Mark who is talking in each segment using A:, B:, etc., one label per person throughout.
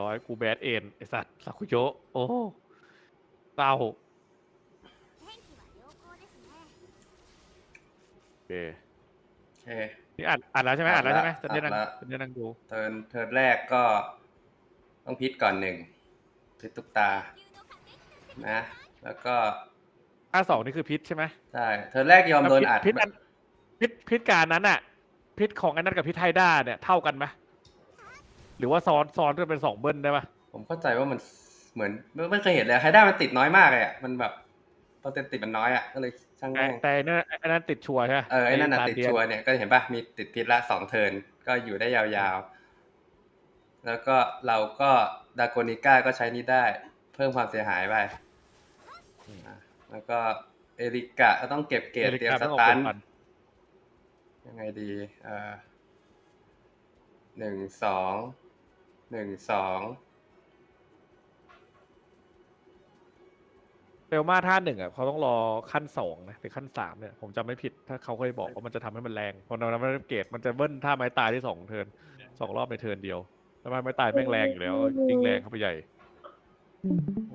A: ร้อยกูแบดเอ็นไอสัตว์สักุโยะโอ้เต้าโอเค
B: โอเค
A: นี่อัดอัดแล้วใช่ไหมอ่านแล้วใช่ไหม
B: อั
A: จะเด้นั่ง
B: อัดล
A: จะได้นั่งดู
B: เทิร์นเทิร์นแรกก็ต้องพิษก่อนหนึ่งพิษตุกตานะ แล้วก็
A: อ้าสองนี่คือพิษใช่ไหม
B: ใช่เทิร์นแรกยอมโดนอัด
A: นพิษพิษการนั้นอะ พิษของอันนั้นกับพิษไทด้าเนี่ยเท่ากันไหม หรือว่าซ้อนซ้อนกันเป็นสองเบิ้ลได้ปะ
B: ผมเข้าใจว่ามันเหมือนไม่ไม่เคยเห็นเลยไฮด้ามันติดน้อยมากเลยอะมันแบบเปอร์เซ็นต์ติดมันน้อยอะก็เลยช่าง
A: แต่
B: แม่ง
A: แต่ไอ้นั่นไอ้นั่นติดชัวร์ใช่ไหม
B: เออไอ้นั่นน่ะ
A: ตา
B: ติด
A: เดีย
B: ชัวร์เนี่ยก็เห็นป่ะมีติดพิษละสองเทิร์นก็อยู่ได้ยาวๆ แล้วก็เราก็ดาโกนิก้าก็ใช้นี้ได้ เพิ่มความเสียหายไปอะแล้วก็เอริกะก็ต้องเก็บเกรด
A: อริ
B: เตรียม
A: กา
B: ส
A: ต้องออก
B: ตัน
A: เป็นพัน
B: ยังไงดี เอ่อหนึ่งสอง หนึ่งสอง
A: เซลมาท่าหนึ่งอะเขาต้องรอขั้นสองนะหรือขั้นสามเนี่ยผมจำไม่ผิดถ้าเขาเคยบอกว่ามันจะทำให้มันแรงเพราะนั้นมันเกรดมันจะเบิ้ลท่าไม้ตายที่สองเทิร์นสองรอบในเทิร์นเดียวแล้วไม้ตายแม่งแรงอยู่แล้วยิ่งแรงเข้าไปใหญ่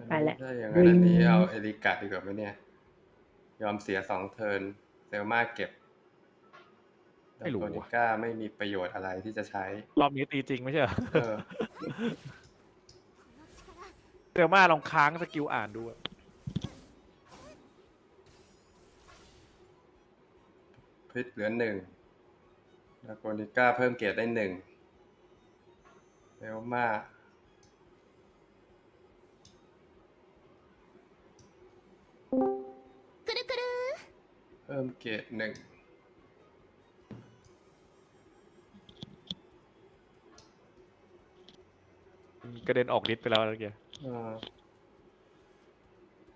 C: ไปแหละ
B: ถ้าอย่างนั้นอันนี้เอาเอริกะดีกว่าไหมเนี่ย ยอมเสียสองเทิร์นเซลมาเก็บ
A: ไม่รู้
B: นิก้าไม่มีประโยชน์อะไรที่จะใช้
A: รอบนี้ตีจริงไม่ใช่เหรอ
B: เรี
A: ยวมาลองค้างสกิลอ่านดู
B: พิษเหลือหนึ่งแล้วโกนิก้าเพิ่มเกียรติได้หนึ่งเรียวมาเพิ่มเกียรติหนึ่ง
A: กระเด็นออกฤทธิ์ไปแล้วเมื่อกี้
B: อ่า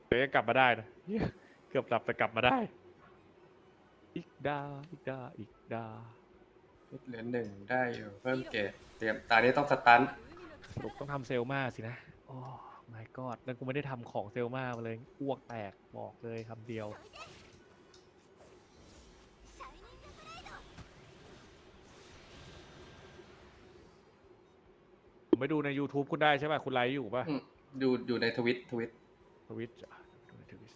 A: เดี๋ยวยังกลับมาได้นะเหี้ยเกือบหลับแต่กลับมาได้ อีกดา อีกดา อีกดา
B: พิษเหลือหนึ่งได้อยู่เพิ่มเกรดเตรียมตานี้ต้องสตัน
A: สรุปต้องทำเซลมาสินะ โอ้ my god นั่นกูไม่ได้ทำของเซลมามาเลยอ้วกแตกบอกเลยคำเดียว ไปดูใน YouTube คุณได้ใช่ป่ะ คุณไลฟ์อยู่ป่ะ
B: อยู่อยู่ในทวิตทวิต
A: ทวิตทวิ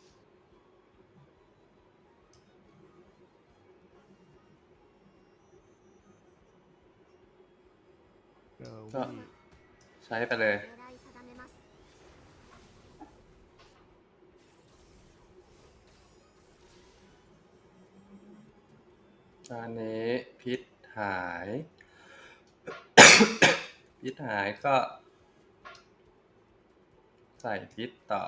B: ใช้ไปเลย ตอนนี้พิษหาย พิษหายก็ ใส่พิษต่อ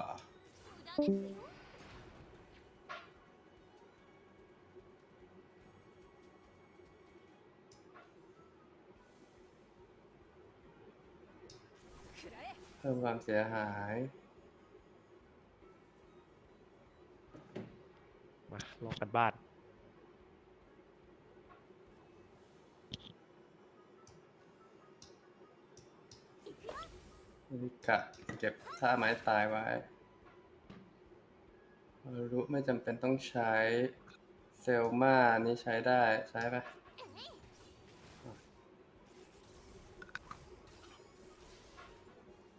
B: เพิ่มความเสียหาย
A: มาลองกันบ้าน
B: นิกะเก็บท่าไม้ตายไว้รู้ไม่จำเป็นต้องใช้เซลมานี่ใช้ได้ใช้ปะ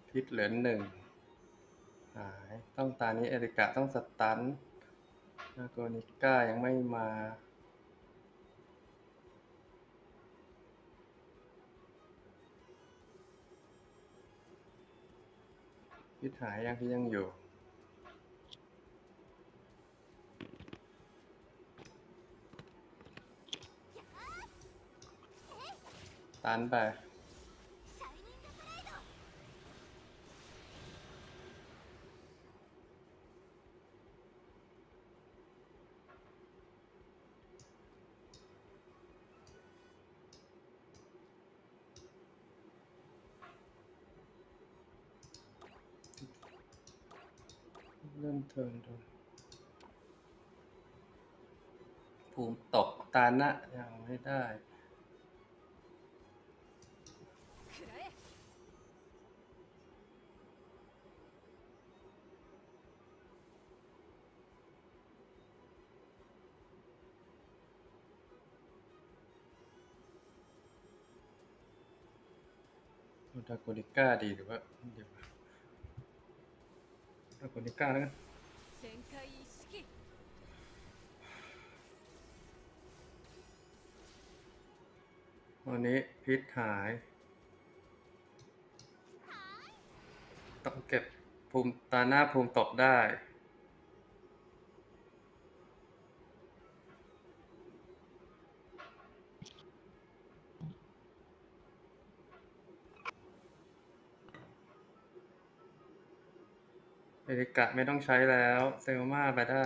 B: พิษเหลือหนึ่งหายต้องตานี้เอริกะต้องสตันนาโกนิก้ายังไม่มา พิษหายยังที่ยังอยู่ ตันไป เริ่มเทิร์นดูภูมิตกตานะยังไม่ได้ดดาโกนิก้าดีหรือว่าเดี๋ยว เอาคนที่เก้าแล้วกันวันนี้พิษหาย ต้องเก็บภูมิตาหน้าภูมิตกได้ เอริกะไม่ต้องใช้แล้ว เซลมาไปได้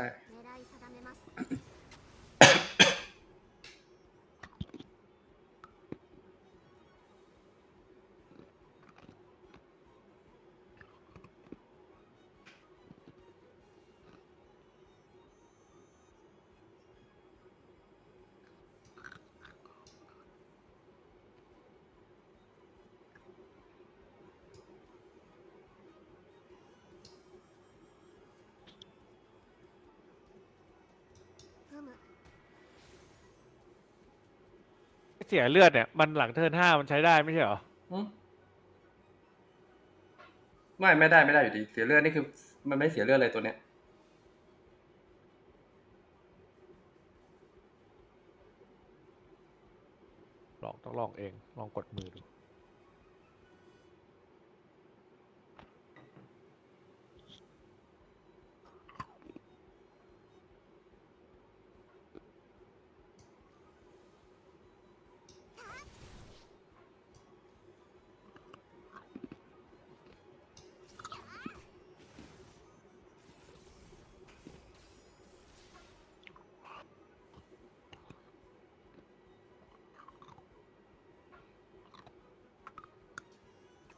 A: สียเลือดเนี่ยมันหลังเทิร์นห้ามันใช้ได้ไม่ใช่เหรอ
B: หึไม่ไม่ได้ไม่ได้อยู่ดี เสียเลือดนี่คือ มันไม่เสียเลือดเลยตัวเนี้ย
A: ลองต้องลองเอง ลองกดมือดู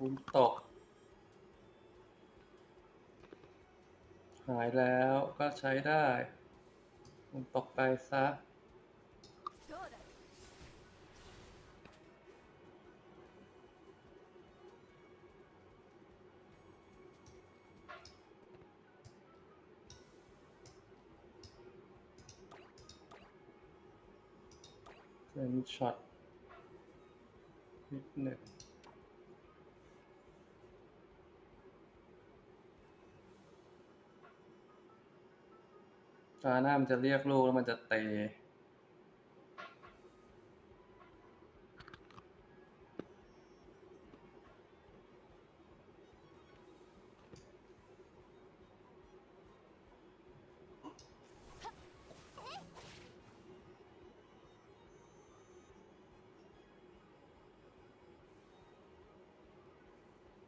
B: ภูมิตก หายแล้วก็ใช้ได้ภูมิตกไปซะเป็นช็อตนิดหนึ่ง ตาหน้ามันจะเรียกลูกแล้วมันจะเตะ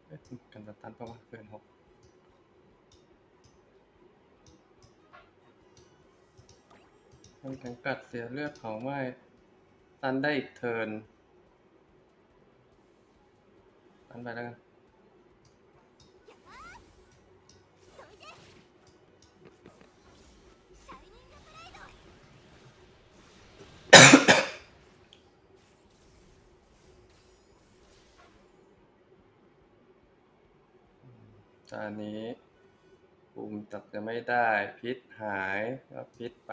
B: เอ๊ะกันตันประมาณเกินหก คนสังกัดเสียเลือดเผาไหม้ตันได้อีกเทิร์นตันไปแล้วกันจานนี้ปุ่มตัดจะไม่ได้ พิษหายก็พิษไป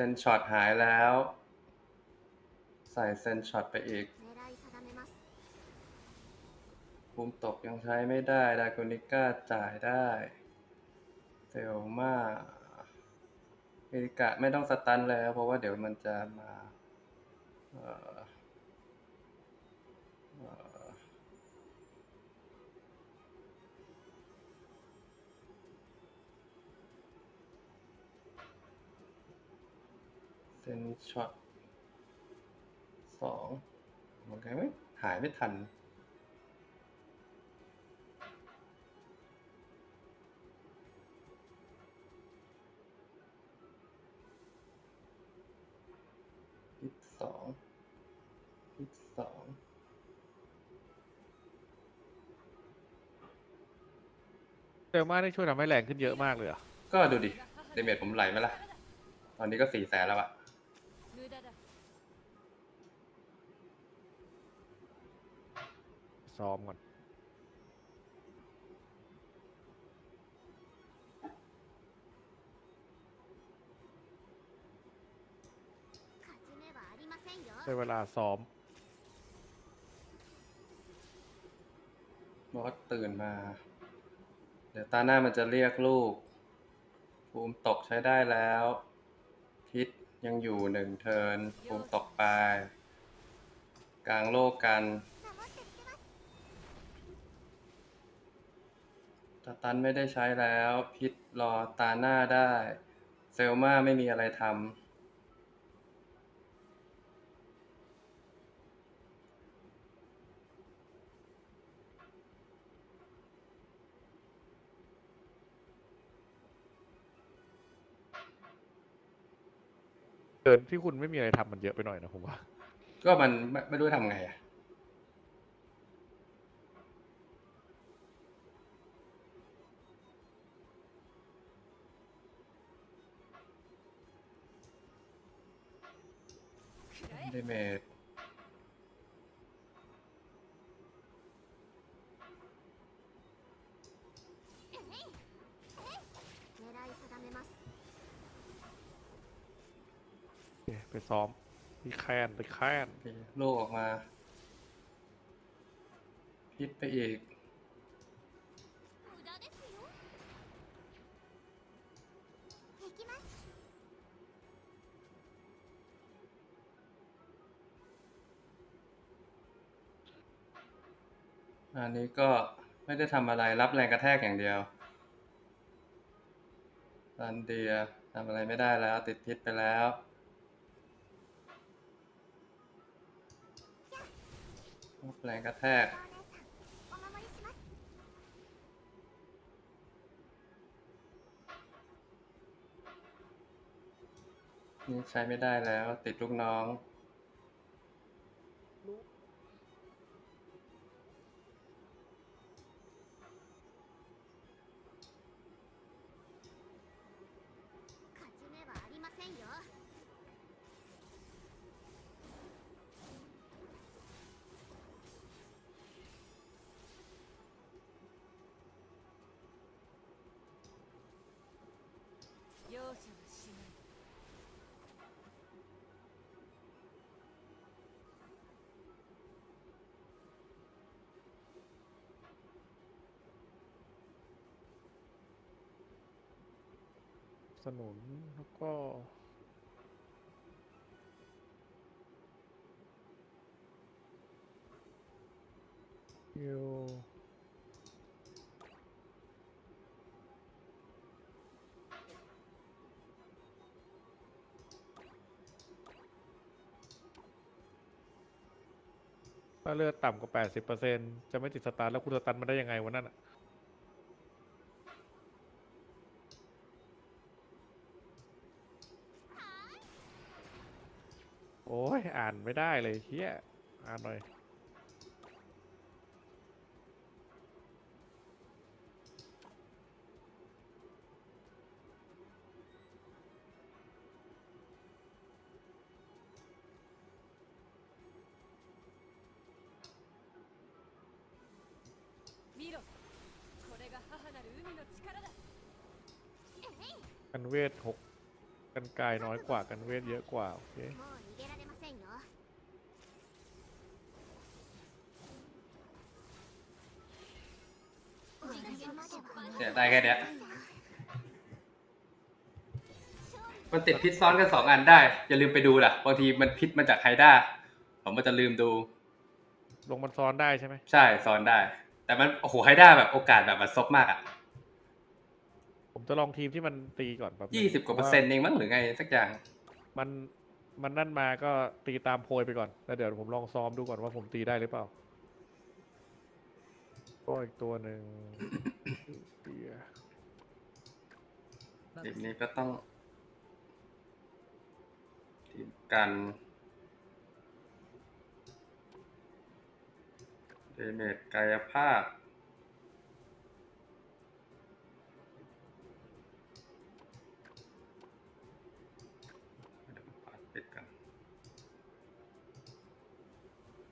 B: ซนช็อตหายแล้ว ใส่เซนช็อตไปอีกภูมิตกยังใช้ไม่ได้ ดาโกนิก้าจ่ายได้เซลมาเอริกะไม่ต้องสตันแล้ว เพราะว่าเดี๋ยวมันจะมา เซนช็อตสองมันไงไม่หายไม่ทันพิษสองพิษสอง
A: เซลมาได้ช่วยทำให้แรงขึ้นเยอะมากเลยเหรอ
B: ก็ดูดิ เดเมจผมไหลไหมล่ะ ตอนนี้ก็สี่แสนแล้วอะ
A: ซ้อมก่อน ได้เวลาซ้อม
B: บอสตื่นมา เดี๋ยวตาหน้ามันจะเรียกลูก ภูมิตกใช้ได้แล้ว พิษยังอยู่หนึ่งเทินภูมิตกไป กลางโลกกัน ตาตันไม่ได้ใช้แล้ว พิษรอตาหน้าได้ เซลมาไม่มีอะไรทำ
A: เกินที่คุณไม่มีอะไรทำมันเยอะไปหน่อยนะผมว่า
B: ก็มันไม่ไม่รู้ทำไงอะ มจ
A: โไปซ้อมไปแค้นไปแค้น
B: โลกออกมา พิษไปอีก อันนี้ก็ไม่ได้ทำอะไรรับแรงกระแทกอย่างเดียวรันเดียทำอะไรไม่ได้แล้ว ติดทิศไปแล้ว รับแรงกระแทกนี่ใช้ไม่ได้แล้ว ติดลูกน้อง
A: นุนแล้วก็ฮิวถ้าเลือดต่ำกว่าแปดสิบเปอร์เซ็นจะไม่ติดสตาร์ทแล้วคุณสตาร์มาได้ยังไงวะนั่นอะ โอ้ย อ่านไม่ได้เลยเฮียอ่านหน่อยกันเวทหกกันกายน้อยกว่ากันเวทเยอะกว่า โอเค
B: เนี่ยได้แค่เนี้ย มันติดพิษซ้อนกันสองอันได้ อย่าลืมไปดูล่ะบางทีมันพิษมาจากไฮด้าผมมันจะลืมดู
A: ลงมันซ้อนได้ใช่ไหม
B: ใช่ซ้อนได้ แต่มันโอ้โหไฮด้าแบบโอกาสแบบมันซบมากอะ
A: ผมจะลองทีมที่มันตีก่อนแบบ
B: ยี่สิบกว่าเปอร์เซ็นต์เองมั้งหรือไงสักอย่าง
A: มันมันนั่นมาก็ตีตามโพยไปก่อนแล้วเดี๋ยวผมลองซ้อมดูก่อนว่าผมตีได้หรือเปล่าก็อีกตัวหนึ่ง เบียร์
B: ทีมนี้ก็ต้องทีมกันเดเมจกายภาพ